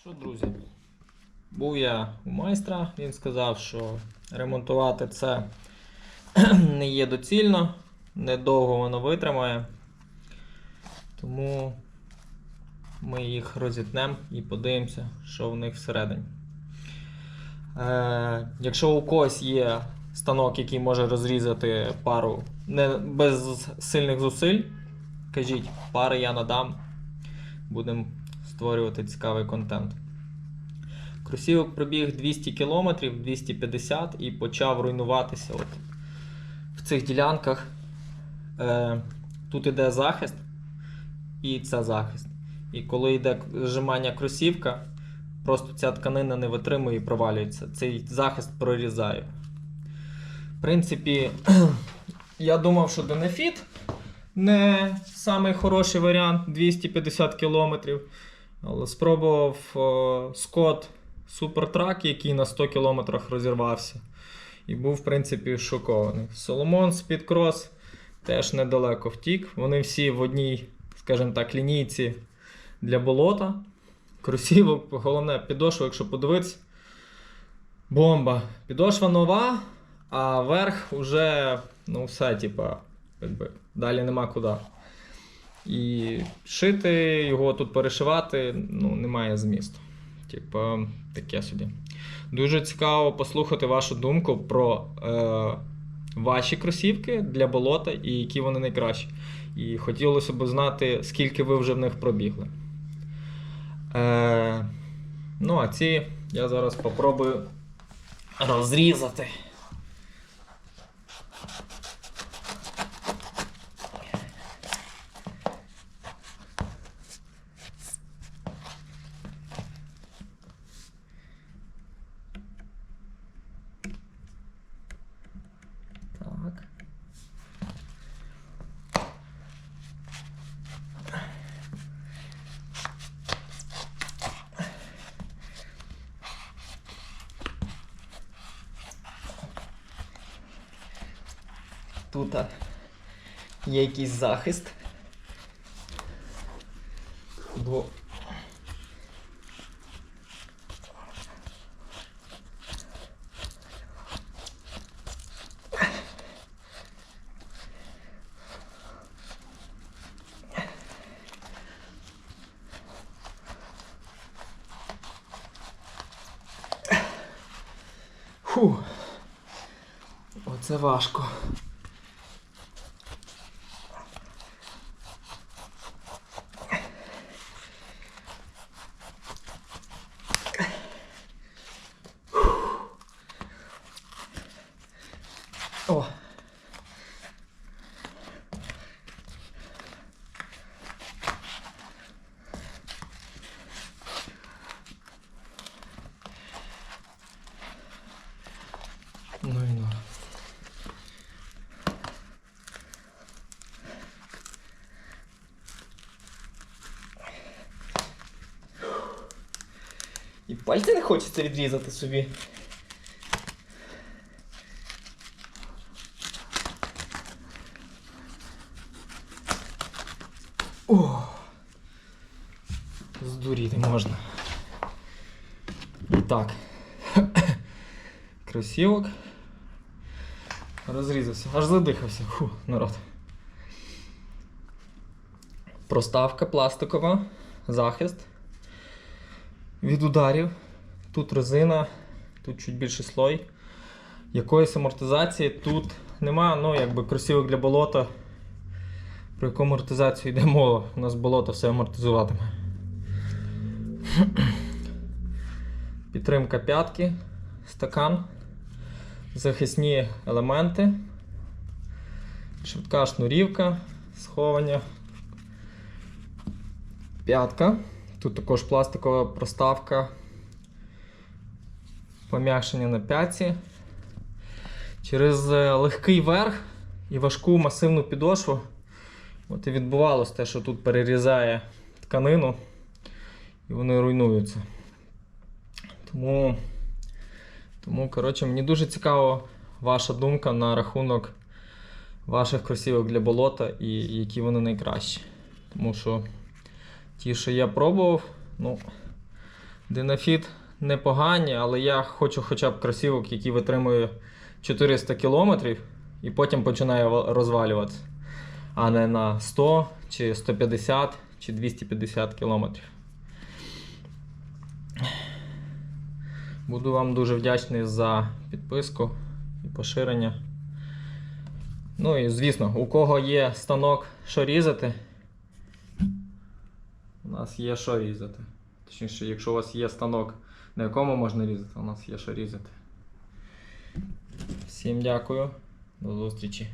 Що, друзі? Був я у майстра, він сказав, що ремонтувати це не є доцільно, недовго воно витримає. Тому ми їх розітнемо і подивимося, що в них всередині. Е, якщо у когось є станок, який може розрізати пару не, без сильних зусиль, кажіть, пари я надам. Будемо створювати цікавий контент. Кросівок пробіг 200 км, 250 і почав руйнуватися от в цих ділянках. Е, тут іде захист і це захист. І коли йде зжимання кросівка, просто ця тканина не витримує і провалюється. Цей захист прорізає. В принципі, я думав, що Денефіт не самий хороший варіант 250 км. Але спробував о, Scott Supertrack, який на 100 км розірвався. І був, в принципі, шокований. Соломон Speedcross теж недалеко втік. Вони всі в одній, скажімо так, лінійці для болота. Кросівок, головне, підошва, якщо подивитися. Бомба. Підошва нова, а верх уже, ну, все, типа, якби, далі нема куди. І шити його тут перешивати ну, немає змісту. Типа, таке собі. Дуже цікаво послухати вашу думку про е, ваші кросівки для болота і які вони найкращі. І хотілося б знати, скільки ви вже в них пробігли. Е, ну, а ці я зараз попробую розрізати. Тут є якийсь захист. Бо Фу. Оце важко. О. Ну і ну. І пальці не хочеться відрізати собі. О! Здуріти можна. І так. Кросівок. Розрізався. Аж задихався. Фу, народ. Проставка пластикова, захист від ударів. Тут резина, тут чуть більший слой. Якоїсь амортизації тут немає, ну якби кросівок для болота. Про яку амортизацію йде мова? У нас болото все амортизуватиме. Підтримка п'ятки, стакан, захисні елементи, швидка шнурівка, сховання. П'ятка. Тут також пластикова проставка, пом'якшення на п'ятці. Через е, легкий верх і важку масивну підошву. От і відбувалося те, що тут перерізає тканину і вони руйнуються. Тому, тому коротше, мені дуже цікава ваша думка на рахунок ваших кросівок для болота і які вони найкращі. Тому що ті, що я пробував, ну, Динафіт непогані, але я хочу хоча б кросівок, який витримує 400 км і потім починає розвалюватися. А не на 100 чи 150 чи 250 км. Буду вам дуже вдячний за підписку і поширення. Ну і звісно, у кого є станок, що різати, у нас є що різати. Точніше, якщо у вас є станок, на якому можна різати, у нас є що різати. Всім дякую. До зустрічі.